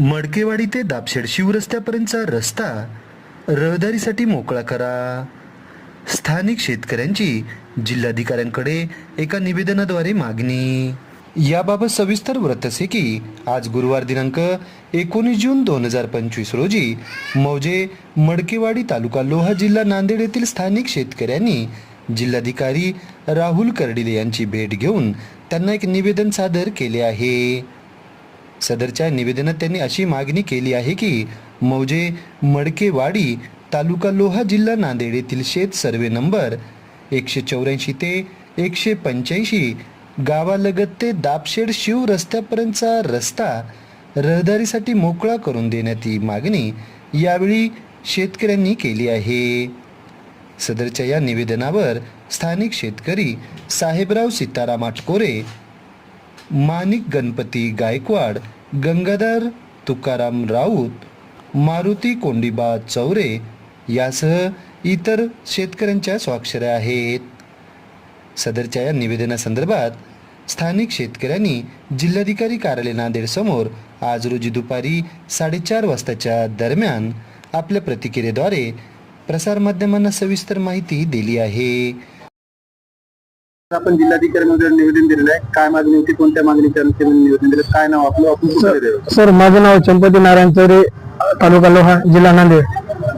मडकेवाडी ते दापशेड शिवरस्त्यापर्यंतचा रस्ता रहदारीसाठी मोकळा करा. स्थानिक शेतकऱ्यांची जिल्हाधिकाऱ्यांकडे एका निवेदनाद्वारे मागणी. याबाबत सविस्तर व्रत असे की आज गुरुवार दिनांक एकोणीस जून दोन हजार पंचवीस रोजी मौजे मडकेवाडी तालुका लोहा जिल्हा नांदेड येथील स्थानिक शेतकऱ्यांनी जिल्हाधिकारी राहुल कर्डिले यांची भेट घेऊन त्यांना एक निवेदन सादर केले आहे. सदरच्या निवेदनात त्यांनी अशी मागणी केली आहे की मौजे मडकेवाडी तालुका लोहा जिल्हा नांदेड येथील शेत सर्वे नंबर एकशे चौऱ्याऐंशी ते एकशे पंच्याऐंशी गावालगत ते दापशेड शिव रस्त्यापर्यंतचा रस्ता रहदारीसाठी मोकळा करून देण्याची मागणी यावेळी शेतकऱ्यांनी केली आहे. सदरच्या या निवेदनावर स्थानिक शेतकरी साहेबराव सीताराम आटकोरे माणिक गणपती गायकवाड गंगाधर तुकाराम राऊत मारुती कोंडीबा चौरे यासह इतर शेतकऱ्यांच्या स्वाक्षऱ्या आहेत. सदरच्या या निवेदनासंदर्भात स्थानिक शेतकऱ्यांनी जिल्हाधिकारी कार्यालय नांदेडसमोर आज रोजी दुपारी साडेचार वाजताच्या दरम्यान आपल्या प्रतिक्रियेद्वारे प्रसारमाध्यमांना सविस्तर माहिती दिली आहे. आपण जिल्हाधिकाऱ्यांमध्ये निवेदन दिलेलं आहे. काय मागणी होती? कोणत्या मागणीच्या अनुषंगाने निवेदन दिलं काय नाव आपलं? आपण देऊ? सर माझं नाव चंपती नारायण चौरे तालुका लोहा जिल्हा नांदेड.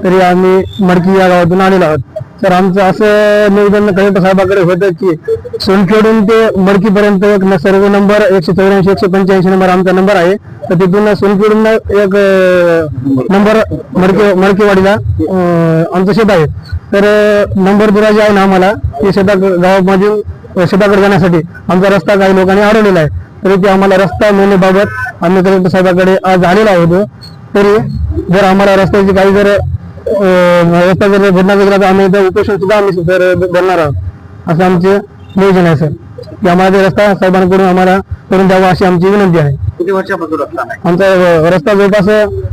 तरी आम्ही मडकी या गावातून आलेलो आहोत. तर आमचं असं निवेदन कलेक्टर साहेबाकडे होतं की सोनखेडून ते मडकीपर्यंत एक न- सर्व नंबर एकशे चौऱ्याऐंशी एकशे पंच्याऐंशी नंबर आमचा नंबर आहे. तर तिथून सोनखेडून एक अं, नंबर मडके मडकेवाडीला अं, आमचं शेत आहे. तर अं, नंबर दिला जे आहे ना आम्हाला. ते शेता गावामधून शेताकडे जाण्यासाठी आमचा रस्ता काही लोकांनी अडवलेला आहे. तरी ते आम्हाला रस्ता मिळण्याबाबत आम्ही कलेक्टर साहेबाकडे आज आलेलो आहोत तरी जर आम्हाला रस्त्याची काही जर रस्ता जर भेटणार गेला तर आम्ही उपोषण सुद्धा आम्ही सर बोलणार आहोत. असं आमचे नियोजन आहे सर. की आम्हाला ते रस्ता साहेबांकडून आम्हाला करून द्यावा अशी आमची विनंती आहे. किती वर्षापासून रस्ता नाही? आमचा रस्ता जवळपास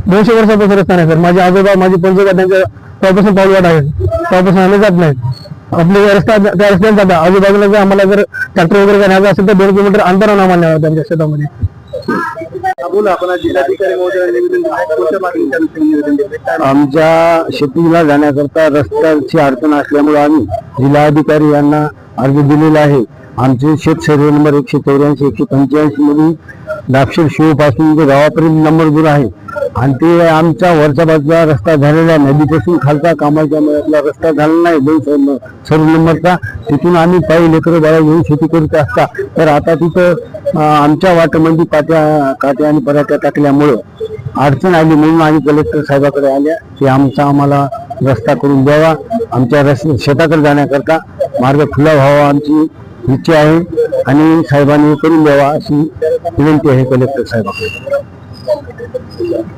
दोनशे वर्षापासून रस्ता नाही सर. माझे आजोबा माझे पंजोबा त्यांच्या तेव्हापासून पाऊलवाट आहे. तेव्हापासून आम्ही जात नाही. आपले रस्ता त्या रस्त्याने जातात. आजूबाजूला जर आम्हाला जर ट्रॅक्टर वगैरे करायचं असेल तर दोन किलोमीटर अंतरावर मान्य न्यावं त्यांच्या शेतामध्ये. आमच्या शेतीला जाण्याकरता रस्त्याची अडचण असल्यामुळे आम्ही जिल्हाधिकारी यांना अर्ज दिलेला आहे. आमचे शेत सर्वे नंबर एकशे चौऱ्याऐंशी एकशे पंच्याऐंशी मध्ये दाक्षर शिवपासून ते गावापर्यंत नंबर दूर आहे. आणि ते आमच्या वरच्या बाजूला रस्ता झालेला आहे. नदीपासून खालचा कामाच्या मळ्यातला रस्ता झाला नाही. दोन सर्व सर्व नंबरचा. तिथून आम्ही पायी लेकरं बाळा घेऊन शेती करीत असता. तर आता तिथं आमच्या वाटेमध्ये पाट्या काट्या आणि पराट्या टाकल्यामुळं अडचण आली म्हणून आम्ही कलेक्टर साहेबाकडे आल्या की आमचा आम्हाला रस्ता करून द्यावा. आमच्या रस् शेताकडे जाण्याकरता मार्ग खुला व्हावा. आमची इच्छा आहे आणि साहेबांनी करून द्यावा अशी विनंती आहे कलेक्टर साहेबांकडे